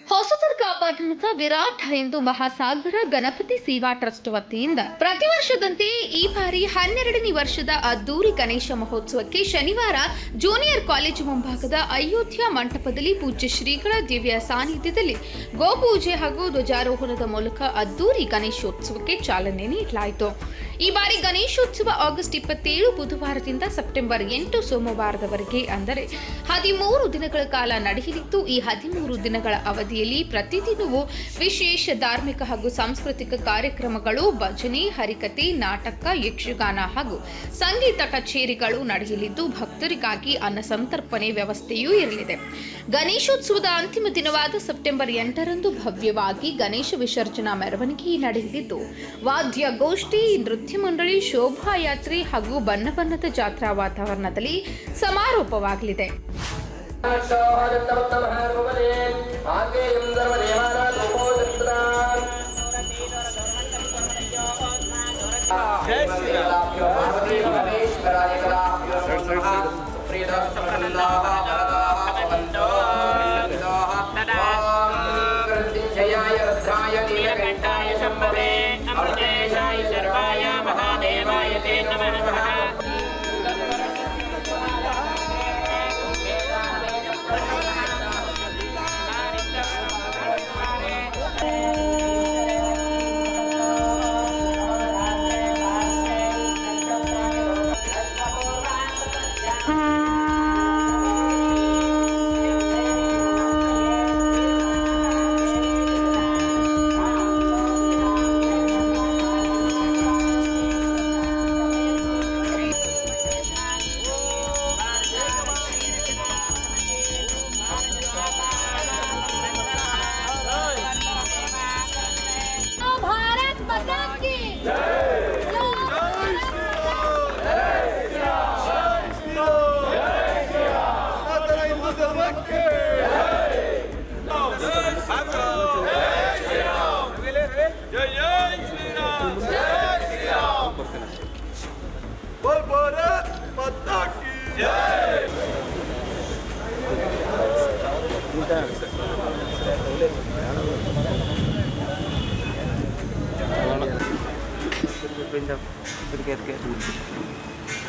ಹೊಸದುರ್ಗ ಪಟ್ಟಣದ ವಿರಾಟ್ ಹಿಂದೂ ಮಹಾಸಾಗರ, ಗಣಪತಿ ಸೇವಾ ಟ್ರಸ್ಟ್ ವತಿಯಿಂದ ಪ್ರತಿ ವರ್ಷದಂತೆ ಈ ಬಾರಿ ಹನ್ನೆರಡನೇ ವರ್ಷದ ಅದ್ದೂರಿ ಗಣೇಶ ಮಹೋತ್ಸವಕ್ಕೆ ಶನಿವಾರ ಜೂನಿಯರ್ ಕಾಲೇಜು ಮುಂಭಾಗದ ಅಯೋಧ್ಯ ಮಂಟಪದಲ್ಲಿ ಪೂಜ್ಯ ಶ್ರೀಗಳ ದಿವ್ಯ ಸಾನ್ನಿಧ್ಯದಲ್ಲಿ ಗೋಪೂಜೆ ಹಾಗೂ ಧ್ವಜಾರೋಹಣದ ಮೂಲಕ ಅದ್ದೂರಿ ಗಣೇಶೋತ್ಸವಕ್ಕೆ ಚಾಲನೆ ನೀಡಲಾಯಿತು. ಈ ಬಾರಿ ಗಣೇಶೋತ್ಸವ ಆಗಸ್ಟ್ ಇಪ್ಪತ್ತೇಳು ಬುಧವಾರದಿಂದ ಸೆಪ್ಟೆಂಬರ್ ಎಂಟು ಸೋಮವಾರದವರೆಗೆ ಅಂದರೆ ಹದಿಮೂರು ದಿನಗಳ ಕಾಲ ನಡೆಯಲಿದ್ದು, ಈ ಹದಿಮೂರು ದಿನಗಳ ಅವಧಿಯಲ್ಲಿ ಪ್ರತಿದಿನವೂ ವಿಶೇಷ ಧಾರ್ಮಿಕ ಹಾಗೂ ಸಾಂಸ್ಕೃತಿಕ ಕಾರ್ಯಕ್ರಮಗಳು, ಭಜನೆ ಹರಿಕತೆ ನಾಟಕ, ಯಕ್ಷಗಾನ ಹಾಗೂ ಸಂಗೀತ ಕಚೇರಿಗಳು ನಡೆಯಲಿದ್ದು, ಭಕ್ತರಿಗಾಗಿ ಅನ್ನ ಸಂತರ್ಪಣೆ ವ್ಯವಸ್ಥೆಯೂ ಇರಲಿದೆ. ಗಣೇಶೋತ್ಸವದ ಅಂತಿಮ ದಿನವಾದ ಸೆಪ್ಟೆಂಬರ್ ಎಂಟರಂದು ಭವ್ಯವಾಗಿ ಗಣೇಶ ವಿಸರ್ಜನಾ ಮೆರವಣಿಗೆ ನಡೆಯಲಿದ್ದು, ವಾದ್ಯ ಗೋಷ್ಠಿ ನೃತ್ಯ ಮಂಡಳಿ ಶೋಭಾಯಾತ್ರೆ ಹಾಗೂ ಬಣ್ಣ ಬಣ್ಣದ ಜಾತ್ರಾ ವಾತಾವರಣದಲ್ಲಿ ಸಮಾರೋಪವಾಗಲಿದೆ. ใช่ไหมครับ window. Good, good, good.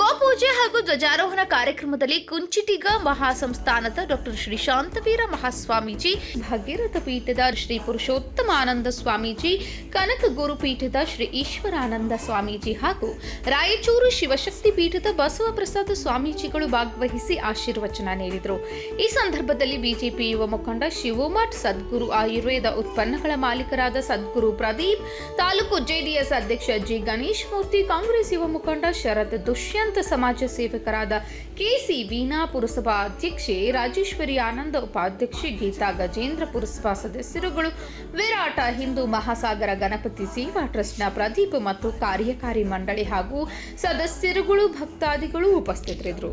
ಗೋಪೂಜೆ ಹಾಗೂ ಧ್ವಜಾರೋಹಣ ಕಾರ್ಯಕ್ರಮದಲ್ಲಿ ಕುಂಚಿಟಿಗ ಮಹಾಸಂಸ್ಥಾನದ ಡಾಕ್ಟರ್ ಶ್ರೀ ಶಾಂತವೀರ ಮಹಾಸ್ವಾಮೀಜಿ, ಭಗೀರಥ ಪೀಠದ ಶ್ರೀ ಪುರುಷೋತ್ತಮಾನಂದ ಸ್ವಾಮೀಜಿ, ಕನಕ ಗುರುಪೀಠದ ಶ್ರೀ ಈಶ್ವರಾನಂದ ಸ್ವಾಮೀಜಿ ಹಾಗೂ ರಾಯಚೂರು ಶಿವಶಕ್ತಿ ಪೀಠದ ಬಸವ ಪ್ರಸಾದ ಸ್ವಾಮೀಜಿಗಳು ಭಾಗವಹಿಸಿ ಆಶೀರ್ವಚನ ನೀಡಿದರು. ಈ ಸಂದರ್ಭದಲ್ಲಿ ಬಿಜೆಪಿ ಯುವ ಮುಖಂಡ ಶಿವಮಠ್ ಸದ್ಗುರು ಆಯುರ್ವೇದ ಉತ್ಪನ್ನಗಳ ಮಾಲೀಕರಾದ ಸದ್ಗುರು ಪ್ರದೀಪ್, ತಾಲೂಕು ಜೆಡಿಎಸ್ ಅಧ್ಯಕ್ಷ ಜಿ ಗಣೇಶ್ ಮೂರ್ತಿ ಕಾಂಗ್ರೆಸ್ ಯುವ ಮುಖಂಡ ಶರತ್ ದುಷ್ಯ ದುಷ್ಯಂತ ಸಮಾಜ ಸೇವಕರಾದ ಕೆಸಿ ವೀಣಾ ಪುರಸಭಾ ಅಧ್ಯಕ್ಷೆ ರಾಜೇಶ್ವರಿ ಆನಂದ ಉಪಾಧ್ಯಕ್ಷೆ ಗೀತಾ ಗಜೇಂದ್ರ ಪುರಸಭಾ ಸದಸ್ಯರುಗಳು, ವಿರಾಟ ಹಿಂದೂ ಮಹಾಸಾಗರ ಗಣಪತಿ ಸೇವಾ ಟ್ರಸ್ಟ್ನ ಪ್ರದೀಪ್ ಮತ್ತು ಕಾರ್ಯಕಾರಿ ಮಂಡಳಿ ಹಾಗೂ ಸದಸ್ಯರುಗಳು, ಭಕ್ತಾದಿಗಳು ಉಪಸ್ಥಿತರಿದ್ದರು.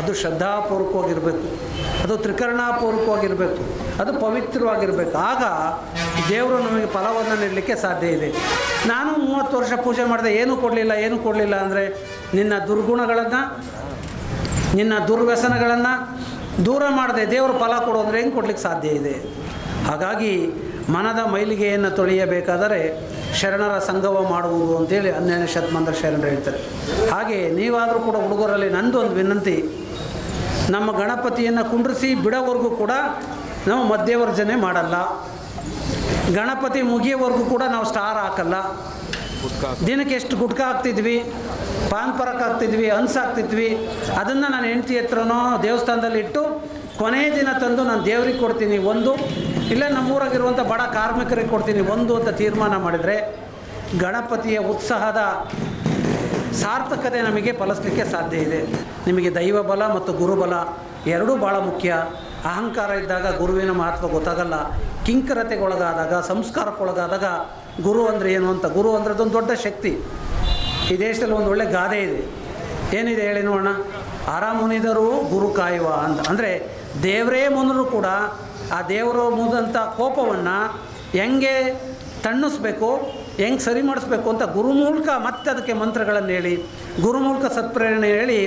ಅದು ಶ್ರದ್ಧಾಪೂರ್ವಕವಾಗಿರಬೇಕು. ಅದು ತ್ರಿಕರಣಾಪೂರ್ವಕವಾಗಿರಬೇಕು. ಅದು ಪವಿತ್ರವಾಗಿರಬೇಕು. ಆಗ ದೇವರು ನಮಗೆ ಫಲವನ್ನು ನೀಡಲಿಕ್ಕೆ ಸಾಧ್ಯ ಇದೆ. ನಾನು ಮೂವತ್ತು ವರ್ಷ ಪೂಜೆ ಮಾಡಿದೆ, ಏನೂ ಕೊಡಲಿಲ್ಲ ಏನೂ ಕೊಡಲಿಲ್ಲ ಅಂದರೆ ನಿನ್ನ ದುರ್ಗುಣಗಳನ್ನು, ನಿನ್ನ ದುರ್ವ್ಯಸನಗಳನ್ನು ದೂರ ಮಾಡದೆ ದೇವರು ಫಲ ಕೊಡು ಅಂದರೆ ಹೆಂಗೆ ಕೊಡ್ಲಿಕ್ಕೆ ಸಾಧ್ಯ ಇದೆ? ಹಾಗಾಗಿ ಮನದ ಮೈಲಿಗೆಯನ್ನು ತೊಳೆಯಬೇಕಾದರೆ ಶರಣರ ಸಂಗವ ಮಾಡುವುದು ಅಂತೇಳಿ ಹನ್ನೆರಡನೇ ಶತಮಾನದ ಶರಣರು ಹೇಳ್ತಾರೆ. ಹಾಗೆ ನೀವಾದರೂ ಕೂಡ ಹುಡುಗರಲ್ಲಿ ನಂದು ಒಂದು ವಿನಂತಿ, ನಮ್ಮ ಗಣಪತಿಯನ್ನು ಕುಂಡ್ರಿಸಿ ಬಿಡೋವರೆಗೂ ಕೂಡ ನಾವು ಮಧ್ಯವರ್ಜನೆ ಮಾಡಲ್ಲ. ಗಣಪತಿ ಮುಗಿಯೋವರೆಗೂ ಕೂಡ ನಾವು ಸ್ಟಾರ್ ಹಾಕಲ್ಲ. ದಿನಕ್ಕೆ ಎಷ್ಟು ಗುಟ್ಕ ಹಾಕ್ತಿದ್ವಿ, ಪಾನ್ ಪರಕ್ ಹಾಕ್ತಿದ್ವಿ, ಹನ್ಸ್ ಹಾಕ್ತಿದ್ವಿ, ಅದನ್ನು ನಾನು ಹೆಂಡತಿ ಹತ್ರನೋ ದೇವಸ್ಥಾನದಲ್ಲಿ ಇಟ್ಟು ಕೊನೆಯ ದಿನ ತಂದು ನಾನು ದೇವ್ರಿಗೆ ಕೊಡ್ತೀನಿ ಒಂದು, ಇಲ್ಲ ನಮ್ಮೂರಾಗಿರುವಂಥ ಬಡ ಕಾರ್ಮಿಕರಿಗೆ ಕೊಡ್ತೀನಿ ಒಂದು ಅಂತ ತೀರ್ಮಾನ ಮಾಡಿದರೆ ಗಣಪತಿಯ ಉತ್ಸಾಹದ ಸಾರ್ಥಕತೆ ನಮಗೆ ಫಲಿಸ್ಲಿಕ್ಕೆ ಸಾಧ್ಯ ಇದೆ. ನಿಮಗೆ ದೈವ ಬಲ ಮತ್ತು ಗುರುಬಲ ಎರಡೂ ಭಾಳ ಮುಖ್ಯ. ಅಹಂಕಾರ ಇದ್ದಾಗ ಗುರುವಿನ ಮಹತ್ವ ಗೊತ್ತಾಗಲ್ಲ, ಕಿಂಕರತೆಗೊಳಗಾದಾಗ, ಸಂಸ್ಕಾರಕ್ಕೊಳಗಾದಾಗ ಗುರು ಅಂದರೆ ಏನು ಅಂತ. ಗುರು ಅಂದರೆ ಅದೊಂದು ದೊಡ್ಡ ಶಕ್ತಿ. ಈ ದೇಶದಲ್ಲಿ ಒಂದು ಒಳ್ಳೆ ಗಾದೆ ಇದೆ. ಏನಿದೆ ಹೇಳಿ ನೋಡೋಣ. ಆರಾಮುನಿದರು ಗುರು ಕಾಯುವ ಅಂತ. ಅಂದರೆ ದೇವರೇ ಮುನರು ಕೂಡ ಆ ದೇವರು ಮುಂದಂಥ ಕೋಪವನ್ನು ಹೆಂಗೆ ತಣ್ಣಿಸ್ಬೇಕು, ಹೆಂಗೆ ಸರಿ ಮಾಡಿಸ್ಬೇಕು ಅಂತ ಗುರು ಮೂಲಕ ಮತ್ತೆ ಅದಕ್ಕೆ ಮಂತ್ರಗಳನ್ನು ಹೇಳಿ ಗುರು ಮೂಲಕ ಸತ್ಪ್ರೇರಣೆ ಹೇಳಿ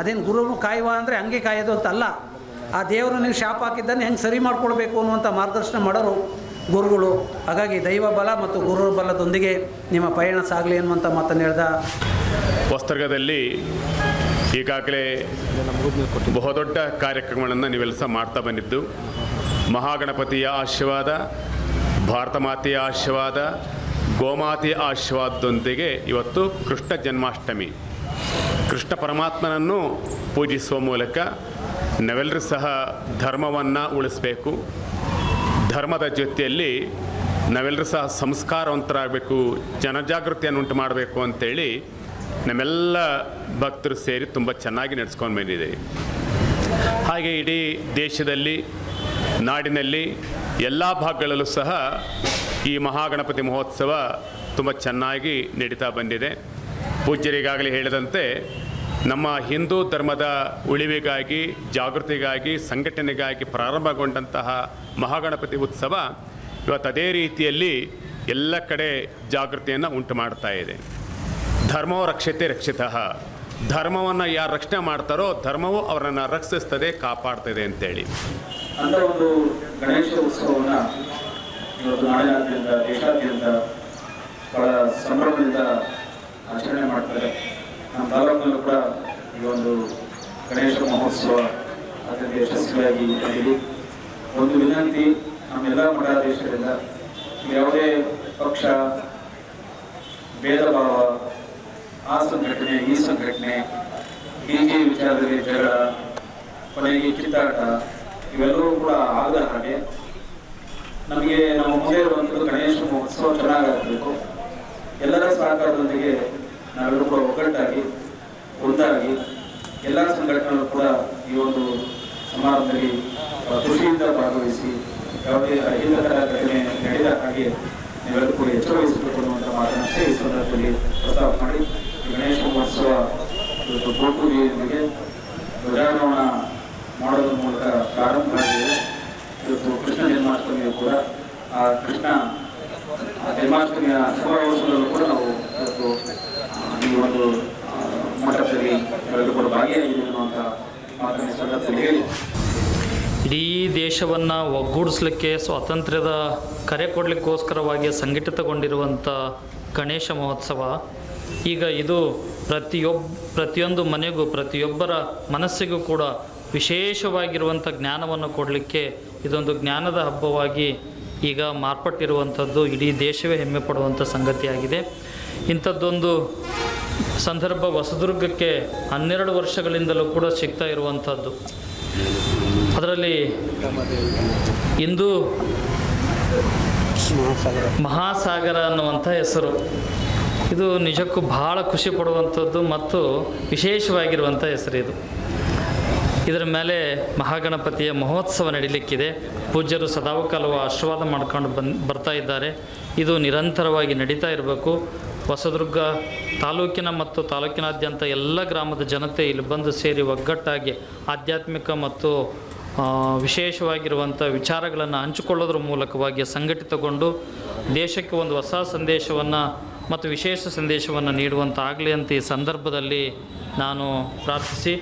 ಅದೇನು ಗುರು ಕಾಯುವ ಅಂದರೆ ಹಂಗೆ ಕಾಯೋದು ಅಂತ ಅಲ್ಲ. ಆ ದೇವರು ನೀವು ಶಾಪ ಹಾಕಿದ್ದನ್ನು ಹೆಂಗೆ ಸರಿ ಮಾಡ್ಕೊಳ್ಬೇಕು ಅನ್ನುವಂಥ ಮಾರ್ಗದರ್ಶನ ಮಾಡೋರು ಗುರುಗಳು. ಹಾಗಾಗಿ ದೈವ ಬಲ ಮತ್ತು ಗುರು ಬಲದೊಂದಿಗೆ ನಿಮ್ಮ ಪಯಣ ಸಾಗಲಿ ಅನ್ನುವಂಥ ಮಾತನ್ನು ಹೇಳ್ದ ವಸ್ತ್ರಗದಲ್ಲಿ ಈಗಾಗಲೇ ಬಹುದೊಡ್ಡ ಕಾರ್ಯಕ್ರಮಗಳನ್ನು ನೀವೆಲ್ಲ ಮಾಡ್ತಾ ಬಂದಿದ್ದು. ಮಹಾಗಣಪತಿಯ ಆಶೀರ್ವಾದ, ಭಾರತ ಮಾತೆಯ ಆಶೀರ್ವಾದ, ಗೋಮಾತೆಯ ಆಶೀರ್ವಾದದೊಂದಿಗೆ ಇವತ್ತು ಕೃಷ್ಣ ಜನ್ಮಾಷ್ಟಮಿ. ಕೃಷ್ಣ ಪರಮಾತ್ಮನನ್ನು ಪೂಜಿಸುವ ಮೂಲಕ ನಾವೆಲ್ಲರೂ ಸಹ ಧರ್ಮವನ್ನು ಉಳಿಸಬೇಕು. ಧರ್ಮದ ಜೊತೆಯಲ್ಲಿ ನಾವೆಲ್ಲರೂ ಸಹ ಸಂಸ್ಕಾರವಂತರಾಗಬೇಕು, ಜನಜಾಗೃತಿಯನ್ನು ಉಂಟು ಮಾಡಬೇಕು ಅಂತೇಳಿ ನಮ್ಮೆಲ್ಲ ಭಕ್ತರು ಸೇರಿ ತುಂಬ ಚೆನ್ನಾಗಿ ನಡೆಸ್ಕೊಂಡು ಬಂದಿದೆ ಹಾಗೆ ಇಡೀ ದೇಶದಲ್ಲಿ, ನಾಡಿನಲ್ಲಿ ಎಲ್ಲ ಭಾಗಗಳಲ್ಲೂ ಸಹ ಈ ಮಹಾಗಣಪತಿ ಮಹೋತ್ಸವ ತುಂಬ ಚೆನ್ನಾಗಿ ನಡೀತಾ ಬಂದಿದೆ. ಪೂಜ್ಯರಿಗಾಗಲೇ ಹೇಳಿದಂತೆ ನಮ್ಮ ಹಿಂದೂ ಧರ್ಮದ ಉಳಿವಿಗಾಗಿ, ಜಾಗೃತಿಗಾಗಿ, ಸಂಘಟನೆಗಾಗಿ ಪ್ರಾರಂಭಗೊಂಡಂತಹ ಮಹಾಗಣಪತಿ ಉತ್ಸವ ಇವತ್ತು ಅದೇ ರೀತಿಯಲ್ಲಿ ಎಲ್ಲ ಕಡೆ ಜಾಗೃತಿಯನ್ನು ಉಂಟು ಮಾಡ್ತಾ ಇದೆ. ಧರ್ಮೋ ರಕ್ಷತೆ ರಕ್ಷಿತ. ಧರ್ಮವನ್ನು ಯಾರು ರಕ್ಷಣೆ ಮಾಡ್ತಾರೋ ಧರ್ಮವು ಅವರನ್ನು ರಕ್ಷಿಸ್ತದೆ, ಕಾಪಾಡ್ತದೆ ಅಂತೇಳಿ. ಅಂತ ಒಂದು ಗಣೇಶ ಉತ್ಸವವನ್ನು ಇವತ್ತು ನಾಡಿನಾದ್ಯಂತ ದೇಶಾದ್ಯಂತ ಬಹಳ ಸಂಭ್ರಮದಿಂದ ಆಚರಣೆ ಮಾಡ್ತಾರೆ. ನಮ್ಮ ತಾಲೂಕಿನಲ್ಲೂ ಕೂಡ ಈ ಒಂದು ಗಣೇಶ ಮಹೋತ್ಸವ ಅತ್ಯಂತ ಯಶಸ್ವಿಯಾಗಿ ನಡೀಲಿ ಒಂದು ವಿನಂತಿ ನಮ್ಮೆಲ್ಲ ಮಠಾಧೀಶರಿಂದ ಯಾವುದೇ ಪಕ್ಷ ಭೇದ ಭಾವ ಆ ಸಂಘಟನೆ ಈ ಸಂಘಟನೆ, ಹೀಗೆ ವಿಚಾರದಲ್ಲಿ ಜಗಳ, ಕೊನೆಗೆ ಕಿತ್ತಾಟ, ಇವೆಲ್ಲವೂ ಕೂಡ ಆಗದ ಹಾಗೆ ನಮಗೆ ನಮ್ಮ ಮುಂದೆ ಇರುವಂಥದ್ದು ಗಣೇಶ ಮಹೋತ್ಸವ ಚೆನ್ನಾಗಾಗಬೇಕು. ಎಲ್ಲರ ಸಹಕಾರದೊಂದಿಗೆ ನಾವೆಲ್ಲರೂ ಕೂಡ ಒಗ್ಗಟ್ಟಾಗಿ, ಒಂದಾಗಿ ಎಲ್ಲ ಸಂಘಟನೆಗಳು ಕೂಡ ಈ ಒಂದು ಸಮಾರಂಭದಲ್ಲಿ ಖುಷಿಯಿಂದ ಭಾಗವಹಿಸಿ, ಯಾವುದೇ ಅಹಿತಕರ ಘಟನೆ ನಡೆದ ಹಾಗೆ ನೀವೆಲ್ಲರೂ ಕೂಡ ಎಚ್ಚರ ವಹಿಸಬೇಕು ಅನ್ನುವಂಥ ಈ ಸಂದರ್ಭದಲ್ಲಿ ಪ್ರಸ್ತಾಪ ಮಾಡಿ ಗಣೇಶ ಮಹೋತ್ಸವ ಗೋಪೂಜೆಯೊಂದಿಗೆ ಧ್ವಜಾರೋಹಣ ಮಾಡೋದ್ರ ಮೂಲಕ ಪ್ರಾರಂಭ ಆಗಿದೆ. ಇವತ್ತು ಕೃಷ್ಣ ಜನ್ಮಾಷ್ಟಮಿಯು ಕೂಡ, ಆ ಕೃಷ್ಣ ಜನ್ಮಾಷ್ಟಮಿಯ ಶುಭಾವಸರದಲ್ಲೂ ಕೂಡ ನಾವು ಇವತ್ತು ಈ ಒಂದು ಮಟ್ಟದಲ್ಲಿ ಬೆಳೆದುಕೊಂಡು ಭಾಗಿಯಾಗಿದೆ ಅನ್ನುವಂಥ ಮಾತನ್ನು ಸಂದರ್ಭದಲ್ಲಿ ಹೇಳಿ. ಇಡೀ ದೇಶವನ್ನು ಒಗ್ಗೂಡಿಸ್ಲಿಕ್ಕೆ, ಸ್ವಾತಂತ್ರ್ಯದ ಕರೆ ಕೊಡಲಿಕ್ಕೋಸ್ಕರವಾಗಿ ಸಂಘಟಿತಗೊಂಡಿರುವಂಥ ಗಣೇಶ ಮಹೋತ್ಸವ. ಈಗ ಇದು ಪ್ರತಿಯೊಬ್ಬ ಪ್ರತಿಯೊಂದು ಮನೆಗೂ, ಪ್ರತಿಯೊಬ್ಬರ ಮನಸ್ಸಿಗೂ ಕೂಡ ವಿಶೇಷವಾಗಿರುವಂಥ ಜ್ಞಾನವನ್ನು ಕೊಡಲಿಕ್ಕೆ ಇದೊಂದು ಜ್ಞಾನದ ಹಬ್ಬವಾಗಿ ಈಗ ಮಾರ್ಪಟ್ಟಿರುವಂಥದ್ದು ಇಡೀ ದೇಶವೇ ಹೆಮ್ಮೆ ಪಡುವಂಥ ಸಂಗತಿಯಾಗಿದೆ. ಇಂಥದ್ದೊಂದು ಸಂದರ್ಭ ಹೊಸದುರ್ಗಕ್ಕೆ ಹನ್ನೆರಡು ವರ್ಷಗಳಿಂದಲೂ ಕೂಡ ಸಿಗ್ತಾ ಇರುವಂಥದ್ದು. ಅದರಲ್ಲಿ ಇಂದು ಮಹಾಸಾಗರ ಅನ್ನುವಂಥ ಹೆಸರು. ಇದು ನಿಜಕ್ಕೂ ಬಹಳ ಖುಷಿ ಪಡುವಂಥದ್ದು ಮತ್ತು ವಿಶೇಷವಾಗಿರುವಂಥ ಹೆಸರು ಇದು. ಇದರ ಮೇಲೆ ಮಹಾಗಣಪತಿಯ ಮಹೋತ್ಸವ ನಡೀಲಿಕ್ಕಿದೆ. ಪೂಜ್ಯರು ಸದಾವಕಾಲವು ಆಶೀರ್ವಾದ ಮಾಡ್ಕೊಂಡು ಬಂದು ಬರ್ತಾ ಇದ್ದಾರೆ. ಇದು ನಿರಂತರವಾಗಿ ನಡೀತಾ ಇರಬೇಕು. ಹೊಸದುರ್ಗ ತಾಲೂಕಿನ ಮತ್ತು ತಾಲೂಕಿನಾದ್ಯಂತ ಎಲ್ಲ ಗ್ರಾಮದ ಜನತೆ ಇಲ್ಲಿ ಬಂದು ಸೇರಿ ಒಗ್ಗಟ್ಟಾಗಿ ಆಧ್ಯಾತ್ಮಿಕ ಮತ್ತು ವಿಶೇಷವಾಗಿರುವಂಥ ವಿಚಾರಗಳನ್ನು ಹಂಚಿಕೊಳ್ಳೋದ್ರ ಮೂಲಕವಾಗಿ ಸಂಘಟಿತಗೊಂಡು ದೇಶಕ್ಕೆ ಒಂದು ಹೊಸ ಸಂದೇಶವನ್ನು ಮತ್ತು ವಿಶೇಷ ಸಂದೇಶವನ್ನು ನೀಡುವಂತಾಗಲಿ ಅಂತ ಈ ಸಂದರ್ಭದಲ್ಲಿ ನಾನು ಪ್ರಾರ್ಥಿಸಿ.